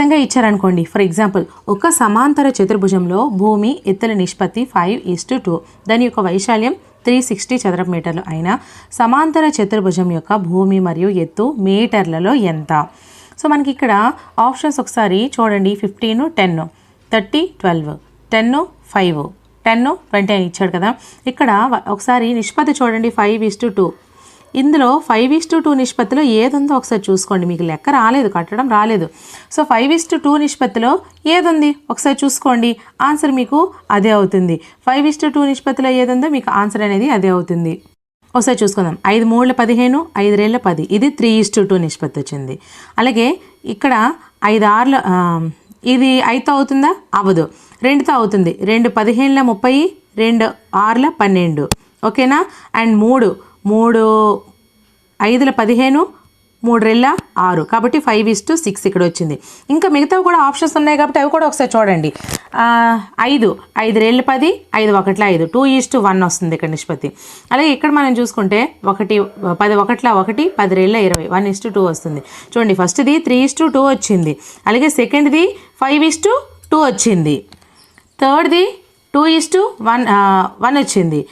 విధంగా ఇచ్చారనుకోండి. For example ఒక సమాంతర చతుర్భుజంలో భూమి ఎత్తుల నిష్పత్తి ఫైవ్ ఈస్ టు టూ దాని యొక్క వైశాల్యం త్రీ సిక్స్టీ చదరపు మీటర్లు. అయినా సమాంతర చతుర్భుజం యొక్క భూమి మరియు ఎత్తు మీటర్లలో ఎంత? సో మనకి ఇక్కడ ఆప్షన్స్ ఒకసారి చూడండి. Fifteen ten thirty twelve ten five ten twenty అని ఇచ్చాడు కదా. ఇక్కడ ఒకసారి నిష్పత్తి చూడండి. ఫైవ్ ఈస్ టు టూ ఇందులో ఫైవ్ ఈస్ టు టూ నిష్పత్తిలో ఏదుందో ఒకసారి చూసుకోండి. మీకు లెక్క రాలేదు కట్టడం రాలేదు. So five is to two నిష్పత్తిలో ఏదుంది? ఒకసారి చూసుకోండి. ఆన్సర్ మీకు అదే అవుతుంది. ఫైవ్ ఈస్ టు టూ నిష్పత్తిలో ఏదుందో మీకు ఆన్సర్ అనేది అదే అవుతుంది. ఒకసారి చూసుకుందాం. ఐదు మూడుల పదిహేను ఐదు రేళ్ళ పది. ఇది త్రీ ఈస్ టు టూ నిష్పత్తి వచ్చింది. అలాగే ఇక్కడ ఐదు ఆరుల ఇది ఐదుతో అవుతుందా? అవ్వదు. రెండుతో అవుతుంది. రెండు పదిహేనుల ముప్పై రెండు ఆరుల పన్నెండు. ఓకేనా? అండ్ మూడు మూడు ఐదుల పదిహేను మూడు రెళ్ళ ఆరు. కాబట్టి ఫైవ్ ఇస్ టు సిక్స్ ఇక్కడ వచ్చింది ఇంకా మిగతావి కూడా ఆప్షన్స్ ఉన్నాయి కాబట్టి అవి కూడా ఒకసారి చూడండి. ఐదు ఐదు. రెళ్ళు పది ఐదు ఒకట్ల ఐదు. టూ ఈస్ టు వన్ వస్తుంది ఇక్కడ నిష్పత్తి. అలాగే ఇక్కడ మనం చూసుకుంటే ఒకటి పది ఒకట్ల ఒకటి పది రెళ్ళ ఇరవై. వన్ ఇస్ టు టూ వస్తుంది. చూడండి ఫస్ట్ది త్రీ ఇస్ టు టూ వచ్చింది. అలాగే సెకండ్ది ఫైవ్ ఇస్ టు టూ వచ్చింది. థర్డ్ది two is to one one వచ్చింది.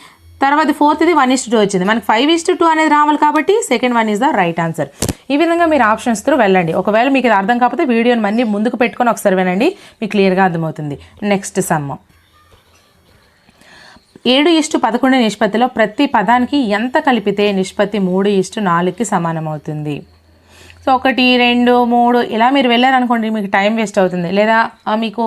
తర్వాత ఫోర్త్ది వన్ ఇస్ టూ వచ్చింది. మనకి ఫైవ్ ఇస్ టూ అనేది రావాలి కాబట్టి second one is the right answer ఈ విధంగా మీరు ఆప్షన్స్ త్రూ వెళ్ళండి. ఒకవేళ మీకు ఇది అర్థం కాకపోతే వీడియోని మళ్ళీ ముందుకు పెట్టుకొని ఒకసారి వినండి. మీకు క్లియర్గా అర్థమవుతుంది. నెక్స్ట్ సమ్ ఏడు ఇష్టు పదకొండు నిష్పత్తిలో ప్రతి పదానికి ఎంత కలిపితే నిష్పత్తి మూడు ఇష్టు నాలుగుకి సమానమవుతుంది? సో ఒకటి రెండు మూడు ఇలా మీరు వెళ్ళారనుకోండి మీకు టైం వేస్ట్ అవుతుంది. లేదా మీకు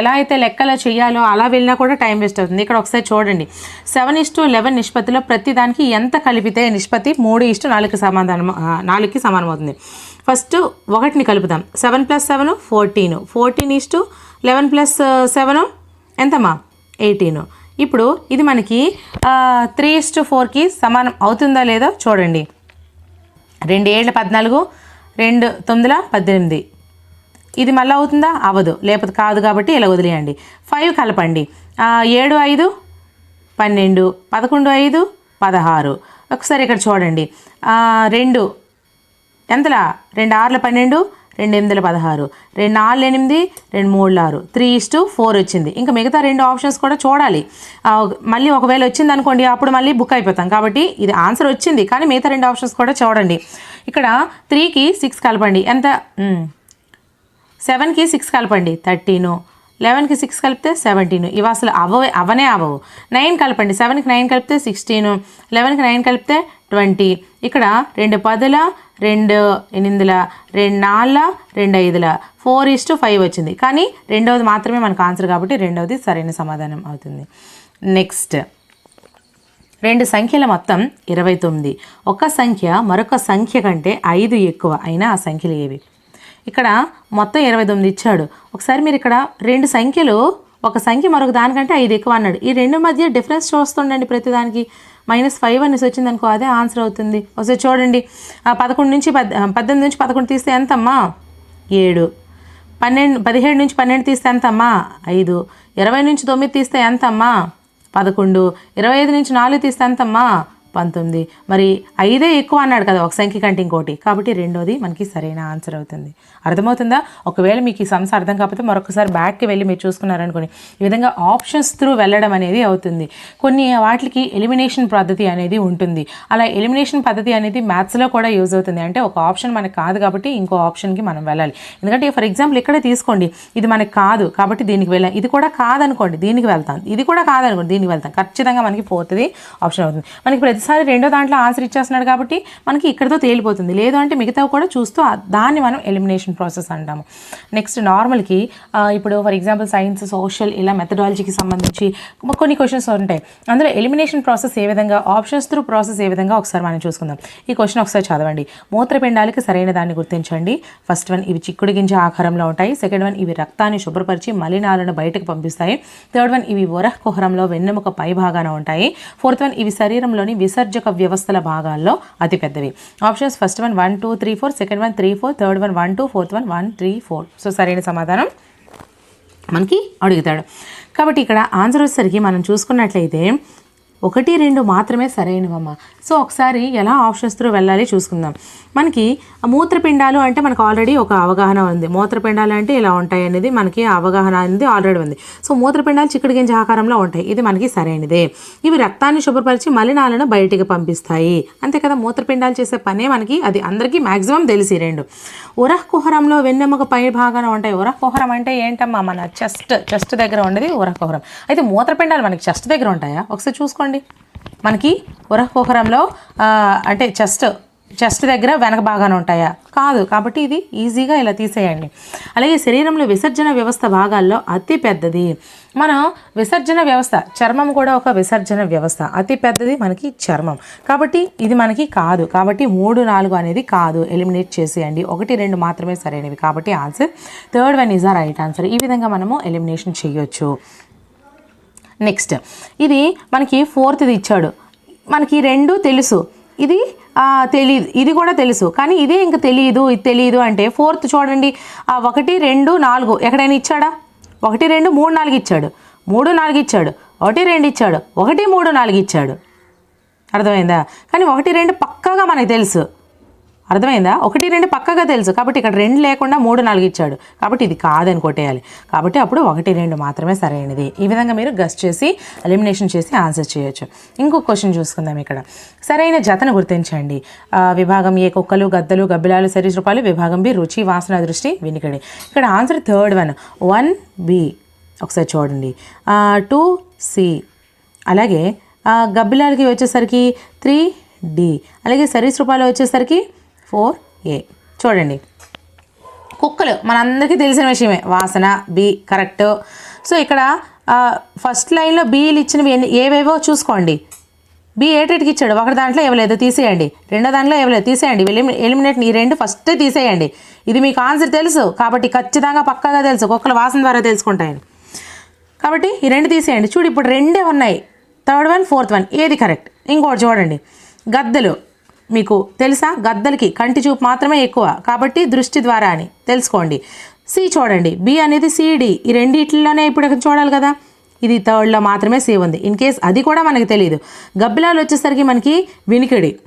ఎలా అయితే లెక్కలు చేయాలో అలా వెళ్ళినా కూడా టైం వేస్ట్ అవుతుంది. ఇక్కడ ఒకసారి చూడండి. సెవెన్ ఇస్టు లెవెన్ నిష్పత్తిలో ప్రతి దానికి ఎంత కలిపితే నిష్పత్తి మూడు ఇస్టు నాలుగుకి సమాధానం నాలుగుకి సమానం అవుతుంది. ఫస్ట్ ఒకటిని కలుపుదాం. Seven plus seven fourteen. Fourteen is to eleven plus seven ఎంతమ్మా? ఎయిటీన్. ఇప్పుడు ఇది మనకి త్రీ ఇస్టు ఫోర్కి సమానం అవుతుందా లేదో చూడండి. రెండు ఏళ్ళ పద్నాలుగు రెండు తొమ్మిదిల పద్దెనిమిది. ఇది మళ్ళీ అవుతుందా? అవ్వదు. లేకపోతే కాదు కాబట్టి ఇలా వదిలేయండి. ఫైవ్ కలపండి. ఏడు ఐదు పన్నెండు పదకొండు ఐదు పదహారు. ఒకసారి ఇక్కడ చూడండి. రెండు. ఎంతలా? రెండు ఆరుల పన్నెండు రెండు ఎనిమిదిల పదహారు. రెండు నాలుగు ఎనిమిది రెండు మూడు ఆరు త్రీ ఇస్టు ఫోర్ వచ్చింది. ఇంకా మిగతా రెండు ఆప్షన్స్ కూడా చూడాలి. మళ్ళీ ఒకవేళ వచ్చింది అనుకోండి అప్పుడు మళ్ళీ బుక్ అయిపోతాం. కాబట్టి ఇది ఆన్సర్ వచ్చింది కానీ మిగతా రెండు ఆప్షన్స్ కూడా చూడండి. ఇక్కడ త్రీకి సిక్స్ కలపండి. ఎంత? సెవెన్కి సిక్స్ కలపండి. థర్టీను. లెవెన్కి సిక్స్ కలిపితే సెవెంటీన్. ఇవి అసలు అవ్వవే అవనే అవ్వవు నైన్ కలపండి. సెవెన్కి నైన్ కలిపితే సిక్స్టీను. లెవెన్కి నైన్ కలిపితే ట్వంటీ. ఇక్కడ రెండు పదుల రెండు ఎనిమిదిల రెండు నాలుల రెండు ఐదుల. ఫోర్ ఇస్ టు ఫైవ్ వచ్చింది. కానీ రెండవది మాత్రమే మనకు ఆన్సర్ కాబట్టి రెండవది సరైన సమాధానం అవుతుంది. నెక్స్ట్. రెండు సంఖ్యల మొత్తం ఇరవై తొమ్మిది. ఒక సంఖ్య మరొక సంఖ్య కంటే ఐదు ఎక్కువ అయినా ఆ సంఖ్యలు ఏవి? ఇక్కడ మొత్తం ఇరవై తొమ్మిది ఇచ్చాడు. ఒకసారి మీరు ఇక్కడ రెండు సంఖ్యలు ఒక సంఖ్య మరొక దానికంటే ఐదు ఎక్కువ అన్నాడు. ఈ రెండు మధ్య డిఫరెన్స్ చూస్తుండండి ప్రతిదానికి. మైనస్ ఫైవ్ అనేసి వచ్చింది అనుకో అదే ఆన్సర్ అవుతుంది. ఒకసారి చూడండి. పదకొండు నుంచి పద్ పద్దెనిమిది నుంచి పదకొండు తీస్తే ఎంతమ్మా? ఏడు. పన్నెండు పదిహేడు నుంచి పన్నెండు తీస్తే ఎంతమ్మా? ఐదు. ఇరవై నుంచి తొమ్మిది తీస్తే ఎంతమ్మా? పదకొండు. ఇరవై ఐదు నుంచి నాలుగు తీస్తే ఎంతమ్మా? పంతొమ్మిది. మరి ఐదే ఎక్కువ అన్నాడు కదా ఒక సంఖ్య కంటే ఇంకోటి. కాబట్టి రెండోది మనకి సరైన ఆన్సర్ అవుతుంది. అర్థమవుతుందా? ఒకవేళ మీకు ఈ సమస్య అర్థం కాకపోతే మరొకసారి బ్యాక్కి వెళ్ళి మీరు చూసుకున్నారనుకోండి ఈ విధంగా ఆప్షన్స్ త్రూ వెళ్ళడం అనేది అవుతుంది. కొన్ని వాటికి ఎలిమినేషన్ పద్ధతి అనేది ఉంటుంది. అలా ఎలిమినేషన్ పద్ధతి అనేది మ్యాథ్స్లో కూడా యూజ్ అవుతుంది. అంటే ఒక ఆప్షన్ మనకు కాదు కాబట్టి ఇంకో ఆప్షన్కి మనం వెళ్ళాలి. ఎందుకంటే ఫర్ ఎగ్జాంపుల్ ఇక్కడే తీసుకోండి ఇది మనకి కాదు కాబట్టి దీనికి వెళ్ళాం. ఇది కూడా కాదనుకోండి దీనికి వెళ్తాం. ఇది కూడా కాదనుకోండి దీనికి వెళ్తాం. ఖచ్చితంగా మనకి పోతుంది ఆప్షన్ అవుతుంది. మనకి ఒకసారి రెండో దాంట్లో ఆన్సర్ ఇచ్చేస్తున్నాడు కాబట్టి మనకి ఇక్కడతో తేలిపోతుంది. లేదు అంటే మిగతా కూడా చూస్తూ దాన్ని మనం ఎలిమినేషన్ ప్రాసెస్ అంటాము. నెక్స్ట్ నార్మల్కి ఇప్పుడు ఫర్ ఎగ్జాంపుల్ సైన్స్ సోషల్ ఇలా మెథడాలజీకి సంబంధించి కొన్ని క్వశ్చన్స్ ఉంటాయి. అందులో ఎలిమినేషన్ ప్రాసెస్ ఏ విధంగా ఆప్షన్స్ త్రూ ప్రాసెస్ ఏ విధంగా ఒకసారి మనం చూసుకుందాం. ఈ క్వశ్చన్ ఒకసారి చదవండి. మూత్రపిండాలకి సరైన దాన్ని గుర్తించండి. ఫస్ట్ వన్ ఇవి చిక్కుడు గింజ ఆకారంలో ఉంటాయి. సెకండ్ వన్ ఇవి రక్తాన్ని శుభ్రపరిచి మలినాలను బయటకు పంపిస్తాయి. థర్డ్ వన్ ఇవి వరహ కుహరంలో వెన్నెముక పై భాగాన ఉంటాయి. ఫోర్త్ వన్ ఇవి శరీరంలోని విసర్జక వ్యవస్థల భాగాల్లో అతిపెద్దవి. Options first one one two three four second one three four third one one two fourth one one three four so సరైన సమాధానం మనకి అడుగుతాడు. కాబట్టి ఇక్కడ ఆన్సర్ వచ్చేసరికి మనం చూసుకున్నట్లయితే ఒకటి రెండు మాత్రమే సరైనవమ్మా. సో ఒకసారి ఎలా ఆప్షన్స్ త్రూ వెళ్ళాలి చూసుకుందాం. మనకి ఆ మూత్రపిండాలు అంటే మనకు ఆల్రెడీ ఒక అవగాహన ఉంది. మూత్రపిండాలు అంటే ఇలా ఉంటాయి అనేది మనకి అవగాహన అనేది ఆల్రెడీ ఉంది. సో మూత్రపిండాలు చిక్కుడు గింజ ఆకారంలో ఉంటాయి. ఇది మనకి సరైనదే. ఇవి రక్తాన్ని శుభ్రపరిచి మలినాలను బయటికి పంపిస్తాయి. అంతే కదా? మూత్రపిండాలు చేసే పనే మనకి అది అందరికీ మ్యాక్సిమం తెలిసి రెండు. ఉరహ కుహరంలో వెన్నెముక పై భాగాన ఉంటాయి. ఉరహ కుహరం అంటే ఏంటమ్మా? మన చెస్ట్ చెస్ట్ దగ్గర ఉండేది ఉరహ కుహరం. అయితే మూత్రపిండాలు మనకి చెస్ట్ దగ్గర ఉంటాయా? ఒకసారి చూసుకోండి. మనకి ఉరహ కుహరంలో అంటే చెస్ట్ చెస్ట్ దగ్గర వెనక భాగాన ఉంటాయా? కాదు. కాబట్టి ఇది ఈజీగా ఇలా తీసేయండి. అలాగే శరీరంలో విసర్జన వ్యవస్థ భాగాల్లో అతి పెద్దది. మన విసర్జన వ్యవస్థ చర్మం కూడా ఒక విసర్జన వ్యవస్థ. అతి పెద్దది మనకి చర్మం. కాబట్టి ఇది మనకి కాదు. కాబట్టి మూడు నాలుగు అనేది కాదు. ఎలిమినేట్ చేసేయండి. ఒకటి రెండు మాత్రమే సరైనవి. కాబట్టి answer third one is a right answer. ఈ విధంగా మనము ఎలిమినేషన్ చేయొచ్చు. నెక్స్ట్ ఇది మనకి ఫోర్త్ది ఇచ్చాడు. మనకి రెండు తెలుసు. ఇది తెలియదు ఇది కూడా తెలుసు. కానీ ఇదే ఇంకా తెలియదు ఇది తెలియదు అంటే ఫోర్త్ చూడండి. ఆ ఒకటి రెండు నాలుగు. ఎక్కడైనా ఇచ్చాడా? ఒకటి రెండు మూడు నాలుగు ఇచ్చాడు. మూడు నాలుగు ఇచ్చాడు. ఒకటి రెండు ఇచ్చాడు. ఒకటి మూడు నాలుగు ఇచ్చాడు. అర్థమైందా? కానీ ఒకటి రెండు పక్కాగా మనకు తెలుసు. అర్థమైందా? ఒకటి రెండు పక్కగా తెలుసు. కాబట్టి ఇక్కడ రెండు లేకుండా మూడు నాలుగు ఇచ్చాడు. కాబట్టి ఇది కాదని కొట్టేయాలి. కాబట్టి అప్పుడు ఒకటి రెండు మాత్రమే సరైనది. ఈ విధంగా మీరు గస్ట్ చేసి ఎలిమినేషన్ చేసి ఆన్సర్ చేయొచ్చు. ఇంకొక క్వశ్చన్ చూసుకుందాం ఇక్కడ. సరైన జతను గుర్తించండి. విభాగం ఏ కుక్కలు గద్దలు గబ్బిలాలు సరీసృపాలు విభాగం బి రుచి వాసన దృష్టి వినికిడి. ఇక్కడ answer third one one B ఒకసారి చూడండి. టూ సి అలాగే గబ్బిలాలకి వచ్చేసరికి త్రీ డి అలాగే సరీసృపాలు వచ్చేసరికి ఫోర్ ఏ. చూడండి. కుక్కలు మనందరికీ తెలిసిన విషయమే. వాసన బి కరెక్ట్. సో ఇక్కడ ఫస్ట్ లైన్లో బీలు ఇచ్చినవి ఎన్ని ఏవేవో చూసుకోండి. బి ఏటెట్కి ఇచ్చాడు? ఒకటి దాంట్లో ఇవ్వలేదు తీసేయండి. రెండో దాంట్లో ఇవ్వలేదు తీసేయండి. ఎలిమి ఎలిమినేట్ ఈ రెండు ఫస్ట్ తీసేయండి. ఇది మీకు ఆన్సర్ తెలుసు. కాబట్టి ఖచ్చితంగా పక్కాగా తెలుసు. కుక్కల వాసన ద్వారా తెలుసుకుంటాయని. కాబట్టి ఈ రెండు తీసేయండి. చూడు ఇప్పుడు రెండే ఉన్నాయి. Third one fourth one. ఏది కరెక్ట్? ఇంకోటి చూడండి. గద్దలు. మీకు తెలుసా? గద్దలకి కంటి చూపు మాత్రమే ఎక్కువ. కాబట్టి దృష్టి ద్వారా అని తెలుసుకోండి. సి చూడండి. బి అనేది సిడి ఈ రెండిట్లోనే ఇప్పుడు చూడాలి కదా. ఇది థర్డ్లో మాత్రమే సి ఉంది. ఇన్ కేస్ అది కూడా మనకి తెలియదు గబ్బిలాలు వచ్చేసరికి మనకి వినికిడి.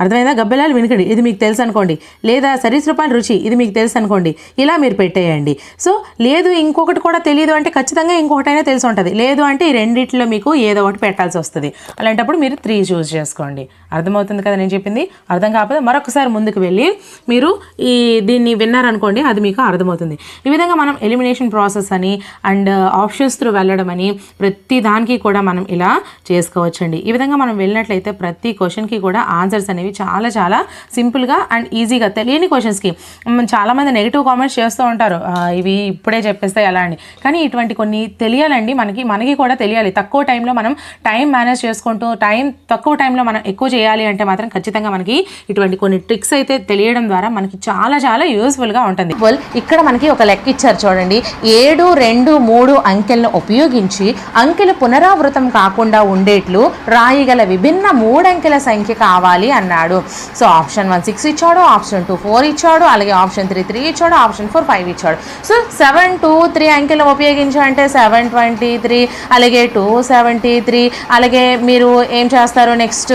అర్థమైందా? గబ్బెలాలు వినికిడి. ఇది మీకు తెలుసు అనుకోండి. లేదా సరీసృపాల రుచి ఇది మీకు తెలుసు అనుకోండి. ఇలా మీరు పెట్టేయండి. సో లేదు ఇంకొకటి కూడా తెలియదు అంటే ఖచ్చితంగా ఇంకొకటైనా తెలిసి ఉంటుంది. లేదు అంటే ఈ రెండిట్లో మీకు ఏదో ఒకటి పెట్టాల్సి వస్తుంది. అలాంటప్పుడు మీరు త్రీ చూస్ చేసుకోండి. అర్థమవుతుంది కదా నేను చెప్పింది? అర్థం కాకపోతే మరొకసారి ముందుకు వెళ్ళి మీరు ఈ దీన్ని విన్నారనుకోండి అది మీకు అర్థమవుతుంది. ఈ విధంగా మనం ఎలిమినేషన్ ప్రాసెస్ అని అండ్ uh, ఆప్షన్స్ త్రూ వెళ్ళడం అని ప్రతి దానికి కూడా మనం ఇలా చేసుకోవచ్చండి. ఈ విధంగా మనం వెళ్ళినట్లయితే ప్రతి క్వశ్చన్కి కూడా ఆన్సర్స్ అనేవి చాలా చాలా సింపుల్గా అండ్ ఈజీగా తెలియని క్వశ్చన్స్కి. చాలామంది నెగిటివ్ కామెంట్స్ చేస్తూ ఉంటారు. ఇవి ఇప్పుడే చెప్పేస్తే ఎలా అని. కానీ ఇటువంటి కొన్ని తెలియాలండి. మనకి మనకి కూడా తెలియాలి. తక్కువ టైంలో మనం టైం మేనేజ్ చేసుకుంటూ టైం తక్కువ టైంలో మనం ఎక్కువ చేయాలి అంటే మాత్రం ఖచ్చితంగా మనకి ఇటువంటి కొన్ని ట్రిక్స్ అయితే తెలియడం ద్వారా మనకి చాలా చాలా యూస్ఫుల్గా ఉంటుంది. వెల్ ఇక్కడ మనకి ఒక లెక్క ఇచ్చారు చూడండి. ఏడు రెండు మూడు అంకెలను ఉపయోగించి అంకెలు పునరావృతం కాకుండా ఉండేట్లు రాయగల విభిన్న మూడంకెల సంఖ్య కావాలి అన్నారు. ఇచ్చాడు. సో ఆప్షన్ వన్ సిక్స్ ఇచ్చాడు ఆప్షన్ టూ ఫోర్ ఇచ్చాడు అలాగే ఆప్షన్ త్రీ త్రీ ఇచ్చాడు ఆప్షన్ ఫోర్ ఫైవ్ ఇచ్చాడు. సో సెవెన్ టూ త్రీ అంకెలు ఉపయోగించాలంటే సెవెన్ ట్వంటీ త్రీ అలాగే టూ సెవెంటీ త్రీ అలాగే మీరు ఏం చేస్తారు నెక్స్ట్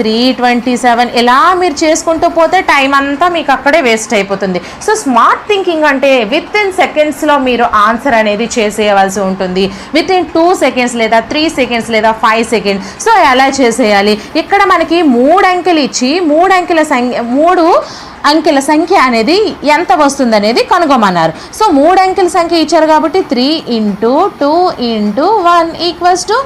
త్రీ ట్వంటీ సెవెన్ ఇలా మీరు చేసుకుంటూ పోతే టైం అంతా మీకు అక్కడే వేస్ట్ అయిపోతుంది. సో స్మార్ట్ థింకింగ్ అంటే విత్ ఇన్ సెకండ్స్లో మీరు ఆన్సర్ అనేది చేసేయవలసి ఉంటుంది. విత్ ఇన్ టూ సెకండ్స్ లేదా త్రీ సెకండ్స్ లేదా ఫైవ్ సెకండ్స్. సో ఎలా చేసేయాలి? ఇక్కడ మనకి మూడు అంకెలు ఇచ్చి మూడు అంకెల సంఖ్య మూడు అంకెల సంఖ్య అనేది ఎంత వస్తుంది అనేది కనుగొమన్నారు. సో మూడు అంకెల సంఖ్య ఇచ్చారు కాబట్టి three into two into one equals to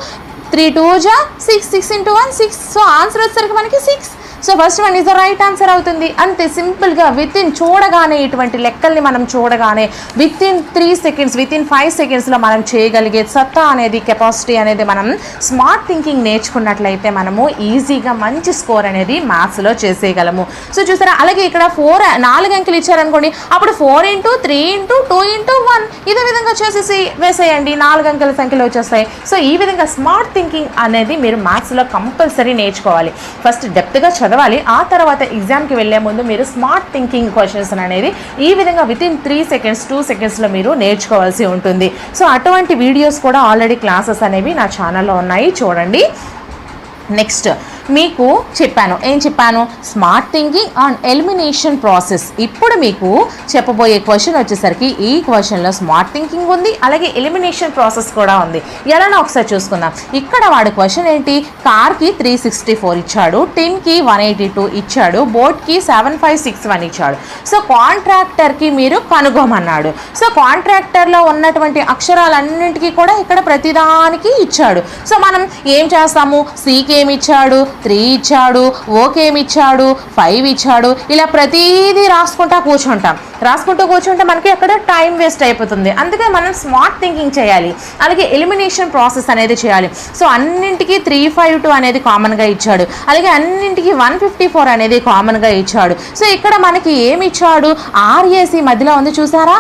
three two జా six six into one six. So answer వచ్చేసరికి మనకి six. So first one is the right answer అవుతుంది. అంతే సింపుల్గా విత్ ఇన్ చూడగానే ఇటువంటి లెక్కల్ని మనం చూడగానే within three seconds within five సెకండ్స్లో మనం చేయగలిగే సత్తా అనేది కెపాసిటీ అనేది మనం స్మార్ట్ థింకింగ్ నేర్చుకున్నట్లయితే మనము ఈజీగా మంచి స్కోర్ అనేది మ్యాథ్స్లో చేసేయగలము. సో చూసారా? అలాగే ఇక్కడ ఫోర్ నాలుగు అంకెలు ఇచ్చారనుకోండి. అప్పుడు four into three into two into one ఇదే విధంగా చేసేసి వేసేయండి. నాలుగు అంకెల సంఖ్యలు వచ్చేస్తాయి. సో ఈ విధంగా స్మార్ట్ థింకింగ్ అనేది మీరు మ్యాథ్స్లో కంపల్సరీ నేర్చుకోవాలి. ఫస్ట్ డెప్త్గా చదవాలి. ఆ తర్వాత ఎగ్జామ్కి వెళ్ళే ముందు మీరు స్మార్ట్ థింకింగ్ క్వశ్చన్స్ అనేది ఈ విధంగా within three seconds two సెకండ్స్లో మీరు నేర్చుకోవాల్సి ఉంటుంది. సో అటువంటి వీడియోస్ కూడా ఆల్రెడీ క్లాసెస్ అనేవి నా ఛానల్లో ఉన్నాయి. చూడండి. నెక్స్ట్ మీకు చెప్పాను. ఏం చెప్పాను? Smart thinking and elimination process ఇప్పుడు మీకు చెప్పబోయే క్వశ్చన్ వచ్చేసరికి ఈ క్వశ్చన్లో స్మార్ట్ థింకింగ్ ఉంది అలాగే ఎలిమినేషన్ ప్రాసెస్ కూడా ఉంది. ఎలానో ఒకసారి చూసుకుందాం. ఇక్కడ వాడు క్వశ్చన్ ఏంటి? కార్కి త్రీ సిక్స్టీ ఫోర్ ఇచ్చాడు టిన్కి వన్ ఎయిటీ టూ ఇచ్చాడు బోట్కి సెవెన్ ఫైవ్ సిక్స్ వన్ ఇచ్చాడు. సో కాంట్రాక్టర్కి మీరు కనుగొమన్నాడు. సో కాంట్రాక్టర్లో ఉన్నటువంటి అక్షరాలన్నింటికీ కూడా ఇక్కడ ప్రతిదానికి ఇచ్చాడు. సో మనం ఏం చేస్తాము? సీకి ఏమి ఇచ్చాడు? త్రీ ఇచ్చాడు ఓకి ఏమి ఇచ్చాడు ఫైవ్ ఇచ్చాడు ఇలా ప్రతిదీ రాసుకుంటా కూర్చుంటాం. రాసుకుంటూ కూర్చుంటే మనకి అక్కడ టైం వేస్ట్ అయిపోతుంది. అందుకే మనం స్మార్ట్ థింకింగ్ చేయాలి. అలాగే ఎలిమినేషన్ ప్రాసెస్ అనేది చేయాలి. సో అన్నింటికి త్రీ ఫైవ్ టూ అనేది కామన్గా ఇచ్చాడు. అలాగే అన్నింటికి వన్ ఫిఫ్టీ ఫోర్ అనేది కామన్గా ఇచ్చాడు. సో ఇక్కడ మనకి ఏమి ఇచ్చాడు ఆర్ఏసీ మధ్యలో ఉంది చూసారా?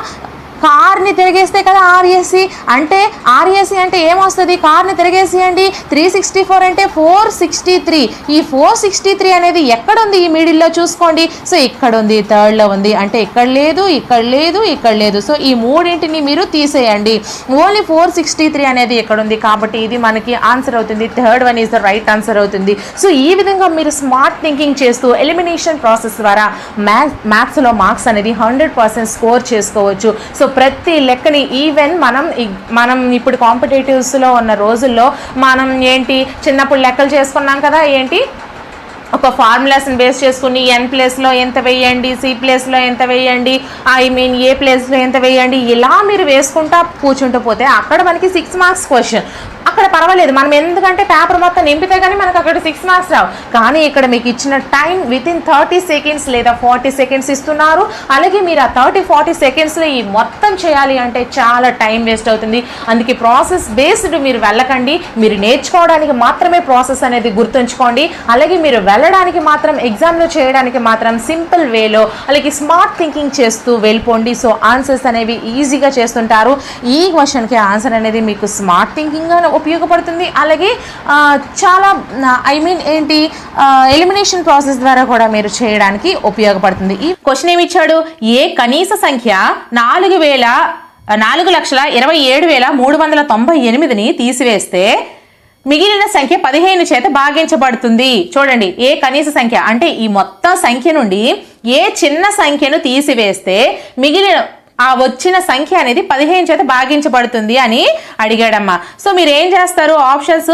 కార్ని తిరిగేస్తే కదా ఆర్ఎస్సి అంటే ఆర్ఎస్సి అంటే ఏమొస్తుంది? కార్ని తిరిగేసేయండి. త్రీ సిక్స్టీ ఫోర్ అంటే ఫోర్ సిక్స్టీ త్రీ ఈ ఫోర్ సిక్స్టీ త్రీ అనేది ఎక్కడ ఉంది ఈ మిడిల్లో చూసుకోండి. సో ఇక్కడ ఉంది థర్డ్లో ఉంది. అంటే ఇక్కడ లేదు ఇక్కడ లేదు ఇక్కడ లేదు. సో ఈ మూడింటిని మీరు తీసేయండి. ఓన్లీ ఫోర్ సిక్స్టీ త్రీ అనేది ఎక్కడ ఉంది కాబట్టి ఇది మనకి ఆన్సర్ అవుతుంది. Third one is the right answer అవుతుంది. సో ఈ విధంగా మీరు స్మార్ట్ థింకింగ్ చేస్తూ ఎలిమినేషన్ ప్రాసెస్ ద్వారా మ్యాథ్ మ్యాథ్స్లో మార్క్స్ అనేది హండ్రెడ్ పర్సెంట్ స్కోర్ చేసుకోవచ్చు. సో ప్రతి లెక్కని ఈవెన్ మనం మనం ఇప్పుడు కాంపిటేటివ్స్లో ఉన్న రోజుల్లో మనం ఏంటి చిన్నప్పుడు లెక్కలు చేసుకున్నాం కదా ఏంటి? ఒక ఫార్ములాస్ని బేస్ చేసుకుని ఎన్ ప్లేస్లో ఎంత వేయండి సి ప్లేస్లో ఎంత వేయండి ఐ మీన్ ఏ ప్లేస్లో ఎంత వేయండి ఇలా మీరు వేసుకుంటా కూర్చుంటూ పోతే అక్కడ మనకి సిక్స్ మార్క్స్ క్వశ్చన్ అక్కడ పర్వాలేదు. మనం ఎందుకంటే పేపర్ మొత్తం నింపితే కానీ మనకు అక్కడ సిక్స్ మార్క్స్ రావు. కానీ ఇక్కడ మీకు ఇచ్చిన time within thirty seconds లేదా ఫార్టీ సెకండ్స్ ఇస్తున్నారు. అలాగే మీరు ఆ థర్టీ ఫార్టీ సెకండ్స్లో ఈ మొత్తం చేయాలి అంటే చాలా టైం వేస్ట్ అవుతుంది. అందుకే ప్రాసెస్ బేస్డ్ మీరు వెళ్ళకండి. మీరు నేర్చుకోవడానికి మాత్రమే ప్రాసెస్ అనేది గుర్తుంచుకోండి. అలాగే మీరు వెళ్ళడానికి మాత్రం ఎగ్జామ్లో చేయడానికి మాత్రం సింపుల్ వేలో అలాగే స్మార్ట్ థింకింగ్ చేస్తూ వెళ్ళిపోండి. సో ఆన్సర్స్ అనేవి ఈజీగా చేస్తుంటారు. ఈ క్వశ్చన్కి ఆన్సర్ అనేది మీకు స్మార్ట్ థింకింగ్ ఉపయోగపడుతుంది. అలాగే చాలా ఐ మీన్ ఏంటి ఎలిమినేషన్ ప్రాసెస్ ద్వారా కూడా మీరు చేయడానికి ఉపయోగపడుతుంది. ఈ క్వశ్చన్ ఏమి ఇచ్చాడు ఏ కనీస సంఖ్య నాలుగు వేల నాలుగు లక్షల ఇరవై ఏడు వేల మూడు వందల తొంభై ఎనిమిదిని తీసివేస్తే మిగిలిన సంఖ్య పదిహేను చేత భాగించబడుతుంది. చూడండి ఏ కనీస సంఖ్య? అంటే ఈ మొత్తం సంఖ్య నుండి ఏ చిన్న సంఖ్యను తీసివేస్తే మిగిలిన ఆ వచ్చిన సంఖ్య అనేది పదిహేను చేత భాగించబడుతుంది అని అడిగాడమ్మా. సో మీరు ఏం చేస్తారు? Options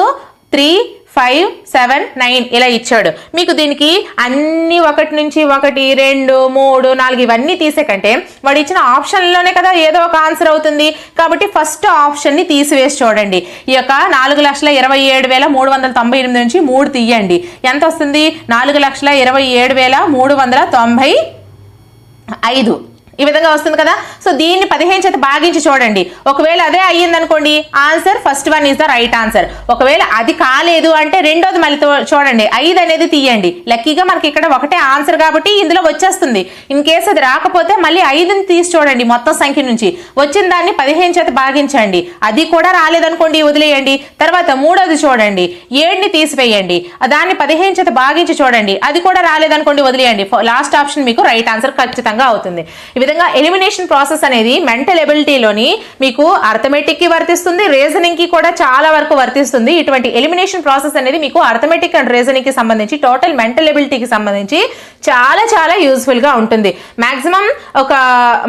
three five seven nine ఇలా ఇచ్చాడు. మీకు దీనికి అన్ని ఒకటి నుంచి ఒకటి రెండు మూడు నాలుగు ఇవన్నీ తీసే కంటే వాడు ఇచ్చిన ఆప్షన్లోనే కదా ఏదో ఒక ఆన్సర్ అవుతుంది. కాబట్టి ఫస్ట్ ఆప్షన్ని తీసివేసి చూడండి. ఈ యొక్క నాలుగు లక్షల ఇరవై ఏడు వేల మూడు వందల తొంభై ఎనిమిది నుంచి మూడు తీయండి. ఎంత వస్తుంది? నాలుగు లక్షల ఇరవై ఏడు వేల మూడు వందల తొంభై ఐదు. ఈ విధంగా వస్తుంది కదా? సో దీన్ని పదిహేను చేత భాగించి చూడండి. ఒకవేళ అదే అయ్యింది అనుకోండి answer first one is the right answer. ఒకవేళ అది కాలేదు అంటే రెండోది మళ్ళీ చూడండి ఐదు అనేది తీయండి. లక్కీగా మనకి ఇక్కడ ఒకటే ఆన్సర్ కాబట్టి ఇందులో వచ్చేస్తుంది. ఇన్ కేసు అది రాకపోతే మళ్ళీ ఐదుని తీసి చూడండి మొత్తం సంఖ్య నుంచి. వచ్చిన దాన్ని పదిహేను చేత భాగించండి అది కూడా రాలేదనుకోండి వదిలేయండి. తర్వాత మూడోది చూడండి ఏడుని తీసివేయండి. దాన్ని పదిహేను చేత భాగించి చూడండి. అది కూడా రాలేదనుకోండి వదిలేయండి. లాస్ట్ ఆప్షన్ మీకు రైట్ ఆన్సర్ ఖచ్చితంగా అవుతుంది. ఈ విధంగా ఎలిమినేషన్ ప్రాసెస్ అనేది మెంటల్ ఎబిలిటీలోని మీకు అర్థమెటిక్కి వర్తిస్తుంది రీజనింగ్కి కూడా చాలా వరకు వర్తిస్తుంది. ఇటువంటి ఎలిమినేషన్ ప్రాసెస్ అనేది మీకు అర్థమెటిక్ అండ్ రీజనింగ్కి సంబంధించి టోటల్ మెంటల్ ఎబిలిటీకి సంబంధించి చాలా చాలా యూస్ఫుల్గా ఉంటుంది. మ్యాక్సిమం ఒక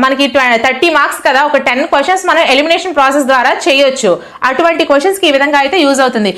మనకి థర్టీ మార్క్స్ కదా ఒక టెన్ క్వశ్చన్స్ మనం ఎలిమినేషన్ ప్రాసెస్ ద్వారా చేయొచ్చు. అటువంటి క్వశ్చన్స్కి ఈ విధంగా అయితే యూజ్ అవుతుంది.